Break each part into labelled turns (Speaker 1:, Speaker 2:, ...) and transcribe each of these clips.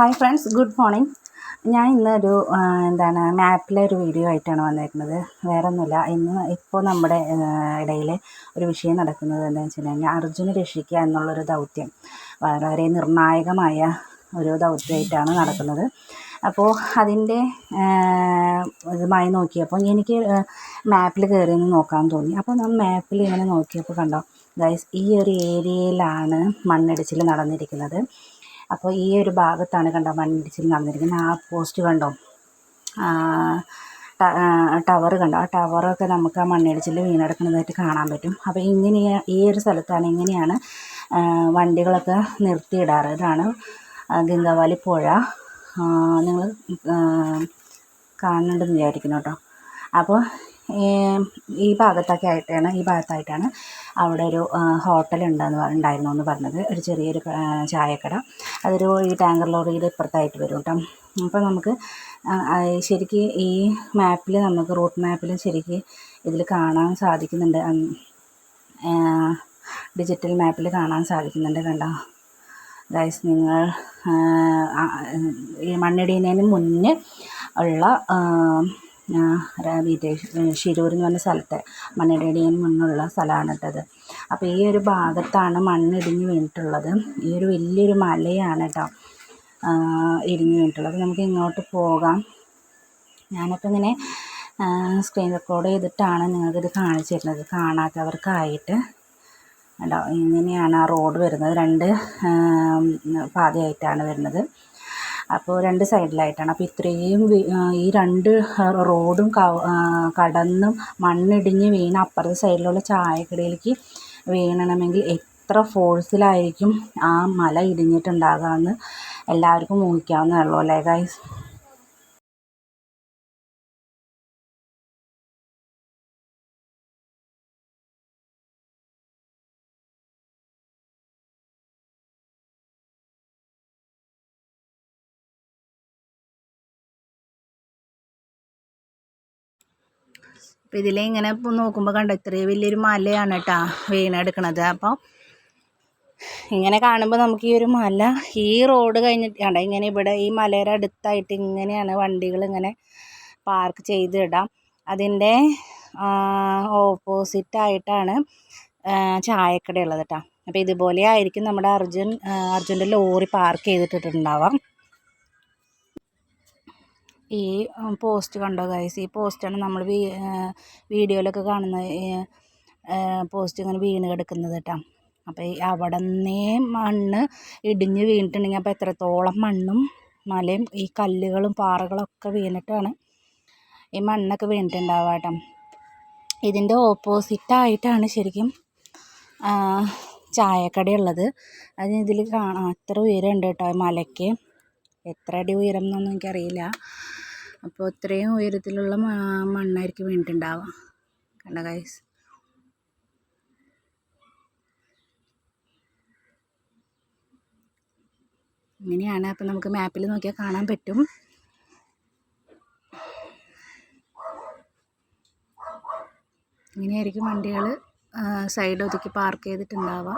Speaker 1: Hi friends good morning. ഞാൻ ഇന്നൊരു എന്താണ് മാപ്പിലെ ഒരു വീഡിയോ ആയിട്ടാണ് വന്നിരിക്കുന്നത് വേറെ ഒന്നുമില്ല ഇന്ന് ഇപ്പോൾ നമ്മുടെ ഇടയിൽ ഒരു വിഷയം നടക്കുന്നത് എന്താണെന്ന് വെച്ചിട്ടുണ്ടെങ്കിൽ അർജുന രക്ഷിക്കുക എന്നുള്ളൊരു ദൗത്യം. വളരെ നിർണായകമായ ഒരു ദൗത്യമായിട്ടാണ് നടക്കുന്നത്. അപ്പോൾ അതിന്റെ ഇതുമായി നോക്കിയപ്പോൾ എനിക്ക് മാപ്പിൽ കയറി ഒന്ന് നോക്കാൻ തോന്നി. അപ്പോൾ ഞാൻ മാപ്പിൽ ഇങ്ങനെ നോക്കിയപ്പോൾ കണ്ടോ ഗൈസ് ഈ ഒരു ഏരിയയിലാണ് മണ്ണിടിച്ചിൽ നടന്നിരിക്കുന്നത്. അപ്പോൾ ഈ ഒരു ഭാഗത്താണ് കണ്ടോ മണ്ണിടിച്ചിൽ നടന്നിരിക്കുന്നത് ആ പോസ്റ്റ് കണ്ടോ? ടവർ കണ്ടോ? ആ ടവറൊക്കെ നമുക്ക് ആ മണ്ണിടിച്ചിൽ വീണെടുക്കുന്നതായിട്ട് കാണാൻ പറ്റും. അപ്പോൾ ഇങ്ങനെ ഈ ഒരു സ്ഥലത്താണ് ഇങ്ങനെയാണ് വണ്ടികളൊക്കെ നിർത്തിയിടാറ്. ഇതാണ് ഗംഗാവാലി പുഴ. നിങ്ങൾ കാണുന്നുണ്ടെന്ന് വിചാരിക്കുന്നു കേട്ടോ. അപ്പോൾ ഈ ഭാഗത്തൊക്കെ ആയിട്ടാണ് ഈ ഭാഗത്തായിട്ടാണ് അവിടെ ഒരു ഹോട്ടൽ ഉണ്ടെന്ന് ഉണ്ടായിരുന്നു എന്ന് പറഞ്ഞത്. ഒരു ചെറിയൊരു ചായക്കട. അതൊരു ഈ ടാങ്കർ ലോറിയുടെ ഇപ്പുറത്തായിട്ട് വരും കേട്ടോ അപ്പോൾ നമുക്ക് ശരിക്ക് ഈ മാപ്പിൽ നമുക്ക് റൂട്ട് മാപ്പിൽ ശരിക്ക് ഇതിൽ കാണാൻ സാധിക്കുന്നുണ്ട്. ഡിജിറ്റൽ മാപ്പിൽ കാണാൻ സാധിക്കുന്നുണ്ട് കണ്ടോ? ഗൈസ് നിങ്ങൾ ഈ മണ്ണിടിയുന്നതിന് മുന്നേ ഉള്ള ശിരൂർ എന്ന് പറഞ്ഞ സ്ഥലത്തെ മണ്ണിടിയുന്നതിന് മുന്നുള്ള സ്ഥലമാണ് കേട്ടത്. അപ്പോൾ ഈ ഒരു ഭാഗത്താണ് മണ്ണിടിഞ്ഞ് വീണിട്ടുള്ളത്. ഈ ഒരു വലിയൊരു മലയാണ് കേട്ടോ ഇടിഞ്ഞ് വീണിട്ടുള്ളത്. നമുക്ക് ഇങ്ങോട്ട് പോകാം. ഞാനപ്പോൾ ഇങ്ങനെ സ്ക്രീൻ റെക്കോർഡ് ചെയ്തിട്ടാണ് നിങ്ങൾക്കിത് കാണിച്ചു തരുന്നത്. കാണാത്തവർക്കായിട്ട്. കേട്ടോ ഇങ്ങനെയാണ് ആ റോഡ് വരുന്നത്. രണ്ട് പാതയായിട്ടാണ് വരുന്നത്. അപ്പോൾ രണ്ട് സൈഡിലായിട്ടാണ്. അപ്പോൾ ഇത്രയും ഈ രണ്ട് റോഡും കടന്നും മണ്ണിടിഞ്ഞ് വീണ് അപ്പുറത്തെ സൈഡിലുള്ള ചായക്കടയിലേക്ക് വീണണമെങ്കിൽ എത്ര ഫോഴ്സിലായിരിക്കും ആ മല ഇടിഞ്ഞിട്ടുണ്ടാകുക എന്ന് എല്ലാവർക്കും ഊഹിക്കാവുന്നതേ ഉള്ളൂ അല്ലേ ഗൈസ് അപ്പോൾ ഇതിലെ ഇങ്ങനെ നോക്കുമ്പോൾ കണ്ട ഇത്രയും വലിയൊരു മലയാണ് കേട്ടോ വീണെടുക്കണത് അപ്പോൾ ഇങ്ങനെ കാണുമ്പോൾ നമുക്ക് ഈ ഒരു മല ഈ റോഡ് കഴിഞ്ഞിട്ട് കണ്ട ഇങ്ങനെ ഇവിടെ ഈ മലയുടെ അടുത്തായിട്ട് ഇങ്ങനെയാണ് വണ്ടികൾ ഇങ്ങനെ പാർക്ക് ചെയ്ത് ഇടാം. അതിന്റെ ഓപ്പോസിറ്റായിട്ടാണ് ചായക്കട ഉള്ളത് കേട്ടോ അപ്പോൾ ഇതുപോലെ ആയിരിക്കും നമ്മുടെ അർജുൻ അർജുന്റെ ലോറി പാർക്ക് ചെയ്തിട്ടിട്ടുണ്ടാവാം. ഈ പോസ്റ്റ് കണ്ടോ ഗൈസ് ഈ പോസ്റ്റാണ് നമ്മൾ വീഡിയോയിലൊക്കെ കാണുന്ന പോസ്റ്റ് ഇങ്ങനെ വീണ് കിടക്കുന്നത് കേട്ടോ അപ്പോൾ ഈ അവിടെ നിന്നേ മണ്ണ് ഇടിഞ്ഞ് വീണിട്ടുണ്ടെങ്കിൽ അപ്പോൾ എത്രത്തോളം മണ്ണും മലയും ഈ കല്ലുകളും പാറകളൊക്കെ വീണിട്ടാണ് ഈ മണ്ണൊക്കെ വീണിട്ടുണ്ടാവുക കേട്ടോ ഇതിന്റെ ഓപ്പോസിറ്റായിട്ടാണ് ശരിക്കും ചായക്കടയുള്ളത് അത് ഇതിൽ കാണാം അത്ര ഉയരമുണ്ട് കേട്ടോ മലയ്ക്ക്. എത്ര അടി ഉയരം എന്നൊന്നും എനിക്കറിയില്ല. അപ്പോൾ അത്രയും ഉയരത്തിലുള്ള മണ്ണായിരിക്കും വീണിട്ടുണ്ടാവുക. കണ്ട ഗൈസ് ഇങ്ങനെയാണ്. അപ്പം നമുക്ക് മാപ്പിൽ നോക്കിയാൽ കാണാൻ പറ്റും. ഇങ്ങനെയായിരിക്കും വണ്ടികൾ സൈഡ് ഒതുക്കി പാർക്ക് ചെയ്തിട്ടുണ്ടാവുക.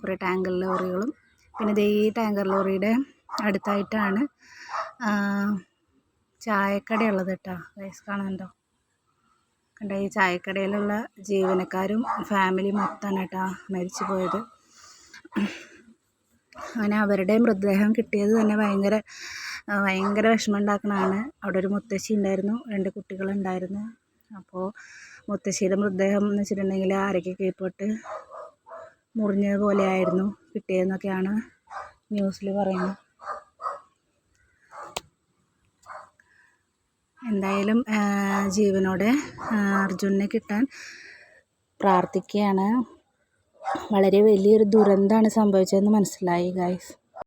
Speaker 1: കുറേ ടാങ്കർ ലോറികളും പിന്നെ ദേ ഈ ടാങ്കർ ലോറിയുടെ അടുത്തായിട്ടാണ് ചായക്കട ഉള്ളത് കേട്ടോ ഗൈസ് കാണുന്നുണ്ടോ കണ്ടോ ഈ ചായക്കടയിലുള്ള ജീവനക്കാരും ഫാമിലി മൊത്തമാണ് കേട്ടോ മരിച്ചു പോയത് അങ്ങനെ അവരുടെ മൃതദേഹം കിട്ടിയത് തന്നെ ഭയങ്കര ഭയങ്കര വിഷമം ഉണ്ടാക്കണതാണ്. അവിടെ ഒരു മുത്തശ്ശി ഉണ്ടായിരുന്നു രണ്ട് കുട്ടികളുണ്ടായിരുന്നു. അപ്പോൾ മുത്തശ്ശിയുടെ മൃതദേഹം എന്ന് വെച്ചിട്ടുണ്ടെങ്കിൽ ആരൊക്കെ കീഴ്പോട്ട് മുറിഞ്ഞതുപോലെയായിരുന്നു കിട്ടിയതെന്നൊക്കെയാണ് ന്യൂസിൽ പറയുന്നത്. എന്തായാലും ജീവനോടെ അർജുനെ കിട്ടാൻ പ്രാർത്ഥിക്കുകയാണ് വളരെ വലിയൊരു ദുരന്തമാണ് സംഭവിച്ചതെന്ന് മനസ്സിലായി ഗൈസ്